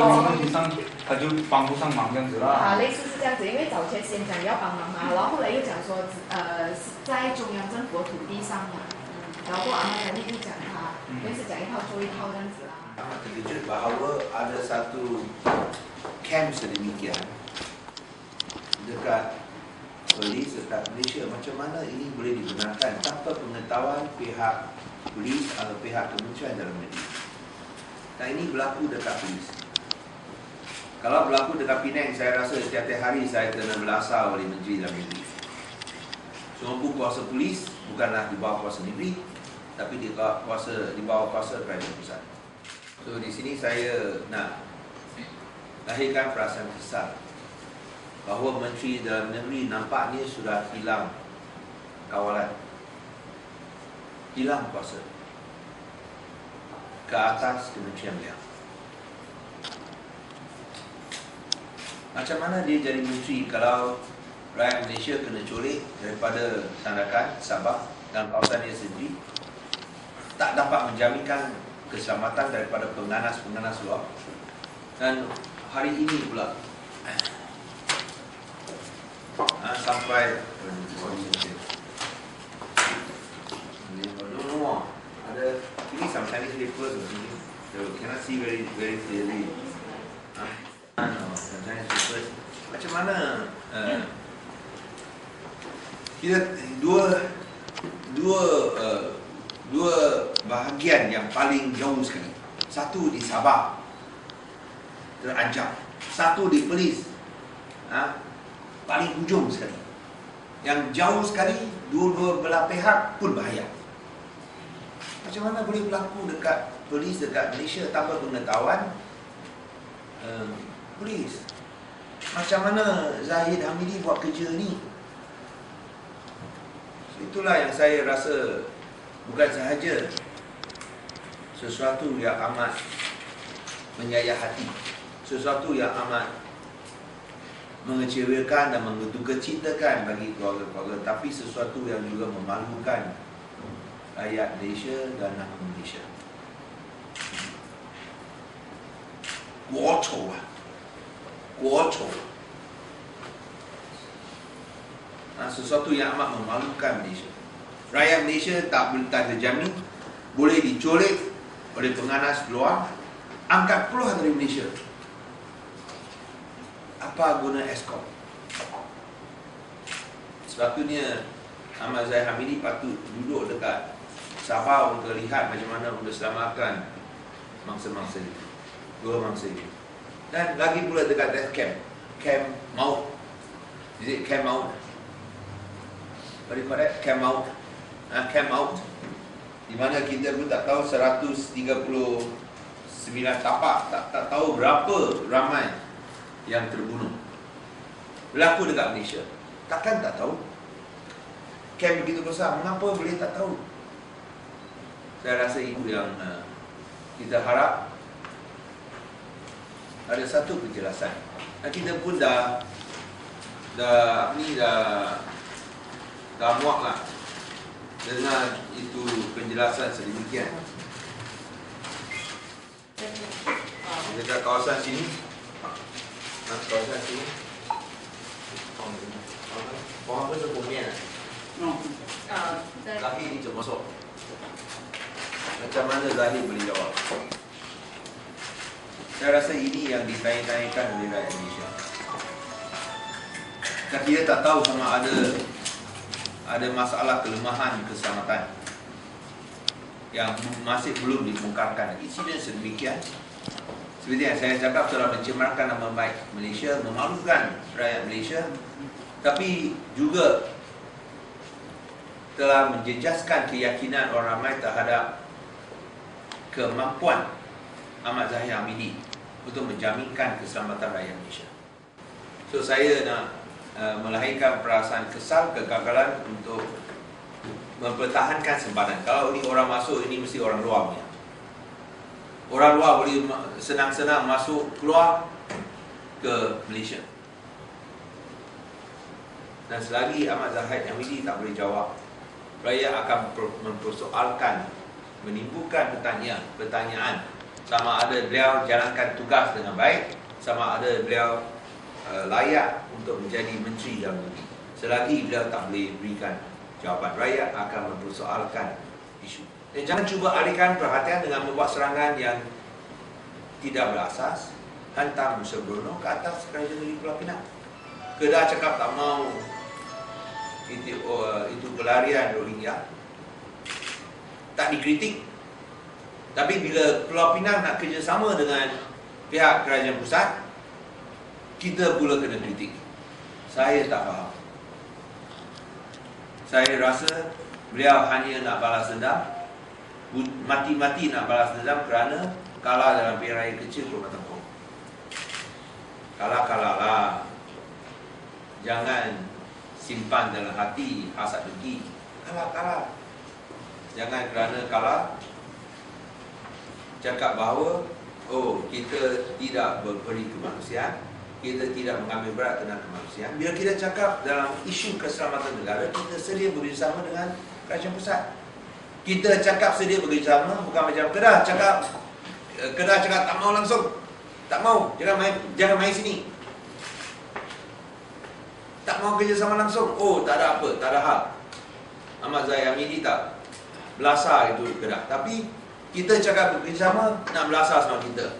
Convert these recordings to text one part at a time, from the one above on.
问题上他就帮不上忙这样子啊，啦。类似是这样子，因为早前先讲要帮忙嘛，然后后来又讲说，呃，是在中央政府的土地上嘛，然后阿妈才就讲他，嗯也是讲一套做一套这样子啦。 Amat terkejut bahawa ada satu camp sedemikian dekat polis dekat Malaysia macam mana ini boleh digunakan tanpa pengetahuan pihak polis atau pihak kementerian dalam negeri. Dan ini berlaku dekat polis. Kalau berlaku dekat Penang, saya rasa setiap hari saya kena belasah oleh Menteri Dalam Negeri. Semua kuasa polis bukanlah di bawah kuasa negeri, tapi di bawah kuasa di bawah kuasa kerajaan pusat. So di sini saya nak lahirkan perasaan kesal bahawa Menteri Dalam Negeri nampaknya sudah hilang kawalan, hilang kuasa ke atas kementerian beliau. Macam mana dia jadi menteri kalau rakyat Malaysia kena colek daripada Sandakan, Sabah dan kawasan dia sendiri? Tak dapat menjaminkan keselamatan daripada pengganas-pengganas luar. Dan hari ini pula ha, sampai no, no ada ini some Chinese papers or so cannot see very very clearly ha, no, some Chinese papers macam mana uh, kita dua dua uh, dua bahagian yang paling jauh sekali. Satu di Sabah terancam, satu di Perlis ha, paling hujung sekali. Yang jauh sekali dua-dua belah pihak pun bahaya. Macam mana boleh berlaku dekat polis dekat Malaysia tanpa pengetahuan uh, polis? Macam mana Zahid Hamidi buat kerja ni? Itulah yang saya rasa bukan sahaja sesuatu yang amat menyayat hati, sesuatu yang amat mengecewakan dan mengeduka cintakan bagi keluarga-keluarga, tapi sesuatu yang juga memalukan rakyat Malaysia dan nama Malaysia. 国丑啊， 国仇。Ha, sesuatu yang amat memalukan Malaysia. Rakyat Malaysia tak tak terjamin, boleh dicolek, oleh penganas luar, angkat puluhan dari Malaysia. Apa guna Eskom? Sepatutnya Ahmad Zahid Hamidi patut duduk dekat Sabah untuk lihat macam mana untuk selamatkan mangsa-mangsa ini. Dua mangsa ini. Dan lagi pula dekat death camp. Camp maut. Is it camp maut? what do you call that? Camp out. Uh, camp out. Di mana kita pun tak tahu 139 tapak, tak, tak tahu berapa ramai yang terbunuh. Berlaku dekat Malaysia. Takkan tak tahu? Camp begitu besar, mengapa boleh tak tahu? Saya rasa itu yang uh, kita harap ada satu penjelasan. Dan kita pun dah dah ni dah dah muak lah dengan itu penjelasan sedemikian. Dekat kawasan sini, ha, kawasan sini, pohon apa tu Uh, the Zahid ni macam masuk. Macam mana Zahid boleh jawab? Saya rasa ini yang ditanya-tanyakan oleh rakyat Malaysia. Dan kita tak tahu sama ada ada masalah kelemahan keselamatan yang masih belum dibongkarkan. Insiden sedemikian seperti yang saya cakap telah mencemarkan nama baik Malaysia, memalukan rakyat Malaysia tapi juga telah menjejaskan keyakinan orang ramai terhadap kemampuan Ahmad Zahid Hamidi untuk menjaminkan keselamatan rakyat Malaysia. So saya nak uh, melahirkan perasaan kesal kegagalan untuk mempertahankan sempadan. Kalau ini orang masuk ini mesti orang luar punya. Orang luar boleh senang-senang masuk keluar ke Malaysia. Dan selagi Ahmad Zahid Hamidi tak boleh jawab, rakyat akan per- mempersoalkan, menimbulkan pertanyaan, pertanyaan sama ada beliau jalankan tugas dengan baik, sama ada beliau uh, layak untuk menjadi menteri dalam negeri. Selagi beliau tak boleh berikan jawapan rakyat akan mempersoalkan isu. Dan jangan cuba alihkan perhatian dengan membuat serangan yang tidak berasas, hantar Musa Bruno ke atas kerajaan negeri Pulau Pinang. Kedah cakap tak mau itu, uh, itu pelarian Rohingya. Tak dikritik. Tapi bila Pulau Pinang nak kerjasama dengan pihak kerajaan pusat, kita pula kena kritik. Saya tak faham. Saya rasa beliau hanya nak balas dendam, mati-mati nak balas dendam kerana kalah dalam pilihan raya kecil Pulau Tempur. Kalah-kalah lah. Jangan simpan dalam hati hasad dengki. Kalah-kalah. Jangan kerana kalah cakap bahawa oh kita tidak berperi kemanusiaan, kita tidak mengambil berat tentang kemanusiaan. Bila kita cakap dalam isu keselamatan negara, kita sedia bekerjasama dengan kerajaan pusat. Kita cakap sedia bekerjasama bukan macam Kedah cakap eh, Kedah cakap tak mau langsung. Tak mau, jangan main jangan main sini. Tak mau kerjasama langsung. Oh, tak ada apa, tak ada hal. Ahmad Zahid Hamidi tak belasah itu Kedah. Tapi kita cakap bekerjasama nak belasah sama kita.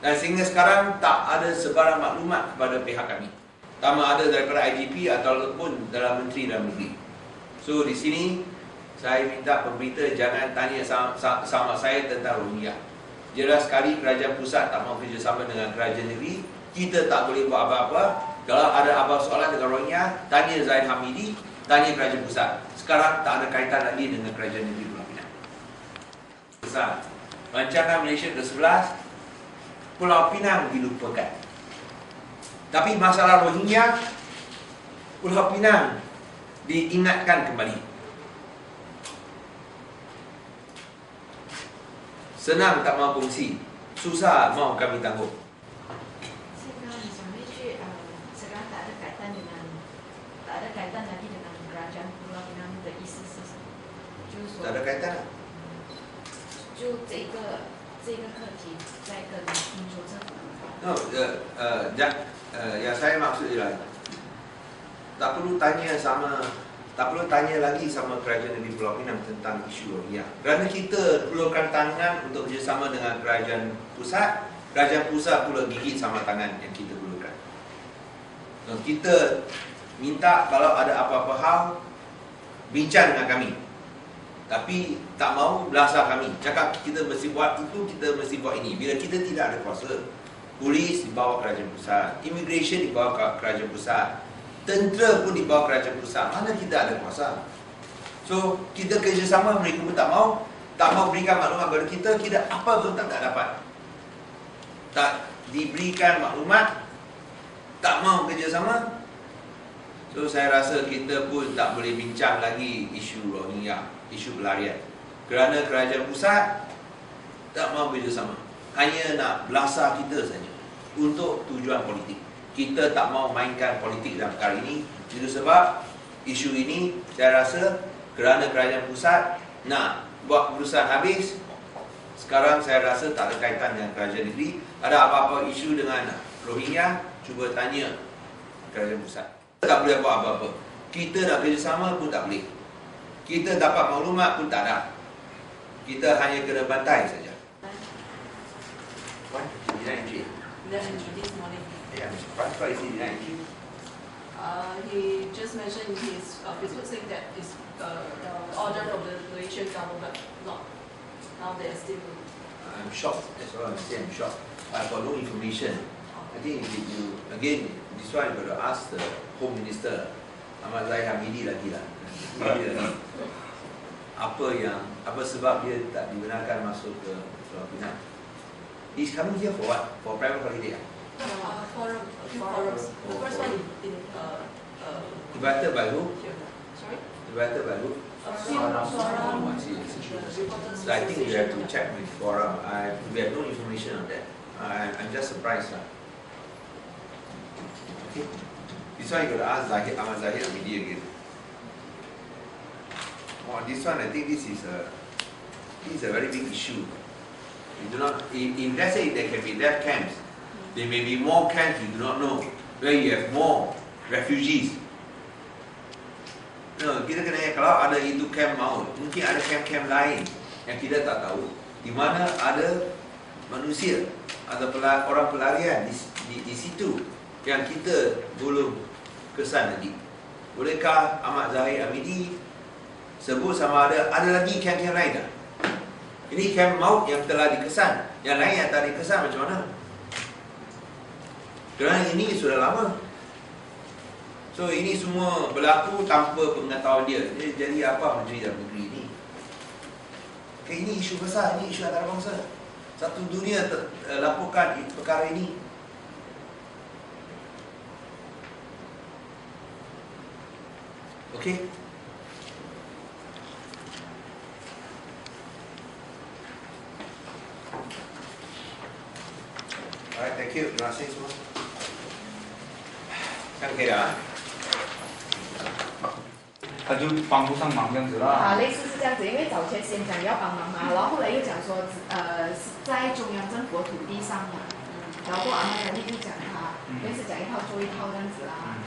Dan sehingga sekarang tak ada sebarang maklumat kepada pihak kami. Tama ada daripada IGP ataupun dalam Menteri Dalam Negeri. So di sini saya minta pemberita jangan tanya sama, sama saya tentang Rohingya. Jelas sekali kerajaan pusat tak mau kerjasama dengan kerajaan negeri. Kita tak boleh buat apa-apa. Kalau ada apa soalan dengan Rohingya, tanya Zaid Hamidi, tanya kerajaan pusat. Sekarang tak ada kaitan lagi dengan kerajaan negeri besar. Rancangan Malaysia ke-11 Pulau Pinang dilupakan. Tapi masalah Rohingya Pulau Pinang diingatkan kembali. Senang tak mahu kongsi. Susah mahu kami tanggung um, tak ada kaitan lagi dengan kerajaan Pulau Pinang dan ISIS. Tak ada kaitan. lah. 就这个这个课题在跟英国政府 No, uh, uh, ja, uh, yang saya maksud ialah tak perlu tanya sama tak perlu tanya lagi sama kerajaan negeri Pulau Pinang tentang isu Rohingya. Kerana kita perlukan tangan untuk bekerjasama dengan kerajaan pusat, kerajaan pusat pula gigit sama tangan yang kita perlukan. So, kita minta kalau ada apa-apa hal bincang dengan kami. tapi tak mau belasah kami. Cakap kita mesti buat itu, kita mesti buat ini. Bila kita tidak ada kuasa, polis dibawa kerajaan pusat, immigration dibawa ke kerajaan pusat, tentera pun dibawa kerajaan pusat. Mana kita ada kuasa? So, kita kerjasama mereka pun tak mau, tak mau berikan maklumat kepada kita, kita apa pun tak, tak dapat. Tak diberikan maklumat, tak mau kerjasama. So, saya rasa kita pun tak boleh bincang lagi isu Rohingya, isu pelarian. Kerana kerajaan pusat tak mau bekerjasama. Hanya nak belasah kita saja untuk tujuan politik. Kita tak mau mainkan politik dalam perkara ini. Itu sebab isu ini saya rasa kerana kerajaan pusat nak buat keputusan habis sekarang saya rasa tak ada kaitan dengan kerajaan negeri ada apa-apa isu dengan Rohingya cuba tanya kerajaan pusat kita tak boleh buat apa-apa kita nak kerjasama pun tak boleh kita dapat maklumat pun tak ada kita hanya kena bantai saja What? Did I Then this morning, Yeah, what, what is? Did I uh, he just mentioned in his uh, Facebook saying that it's uh, the order of the Malaysian government, not now they are still. I'm shocked. That's all I'm saying. I'm shocked. I've got no information. I think if you again, this one you got to ask the Home Minister Ahmad Zahid Hamidi lagi lah. Apa yang apa sebab dia tak dibenarkan masuk ke Pulau Pinang? He's coming here for what? For private holiday. ah? Uh, forum, few forums. The first one in, uh, uh, Invited by who? Sorry? Invited by who? Forum. I see, So I think we have to check with Forum. I, we have no information on that. I, I'm just surprised. Lah. Okay. This one you got to ask Zahid, Ahmad Zahid Amidi again. Oh, this one I think this is a this is a very big issue. You do not, if, if let's say there can be less camps, there may be more camps you do not know, where you have more refugees. No, kita kena kalau ada itu camp maut, mungkin ada camp-camp lain yang kita tak tahu, di mana ada manusia atau pela, orang pelarian di, di, di situ yang kita belum kesan lagi. Bolehkah Ahmad Zahid Amidi sebut sama ada ada lagi camp-camp lain tak? Ini camp maut yang telah dikesan, yang lain yang tak dikesan macam mana? Kerana ini sudah lama. So ini semua berlaku tanpa pengetahuan dia. Dia jadi apa menteri dalam negeri ini? Okay, ini isu besar, ini isu antarabangsa. Satu dunia ter, laporkan perkara ini. Okey. Alright, thank you. Kan kira ah. 他就帮不上忙这样子啊，类似是这样子，因为早前先讲要帮忙嘛，然后后来又讲说，呃，是在中央政府的土地上嘛，然后阿妈就讲他，类似讲一套做一套这样子啦。